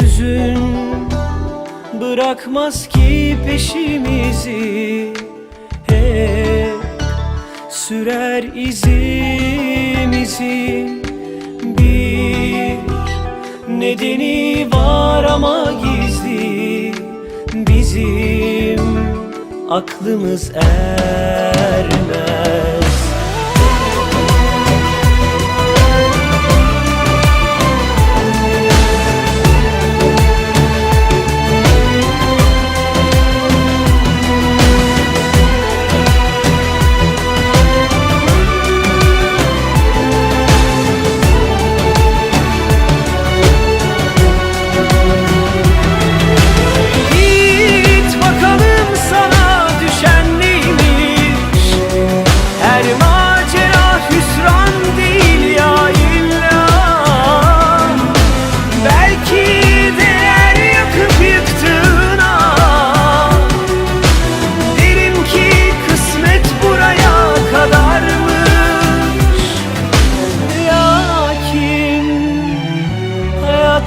Hüzün bırakmaz ki peşimizi. Hep sürer izimizi. Bir nedeni var ama gizli. Bizim aklımız ermez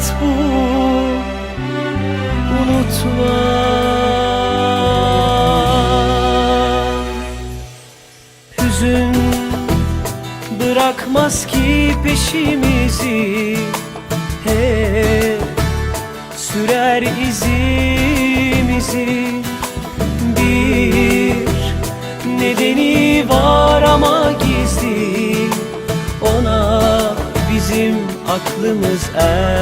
hayat bu unutma. Hüzün bırakmaz ki peşimizi Hep sürer izimizi. Bir nedeni var ama gizli bizim aklımız ermez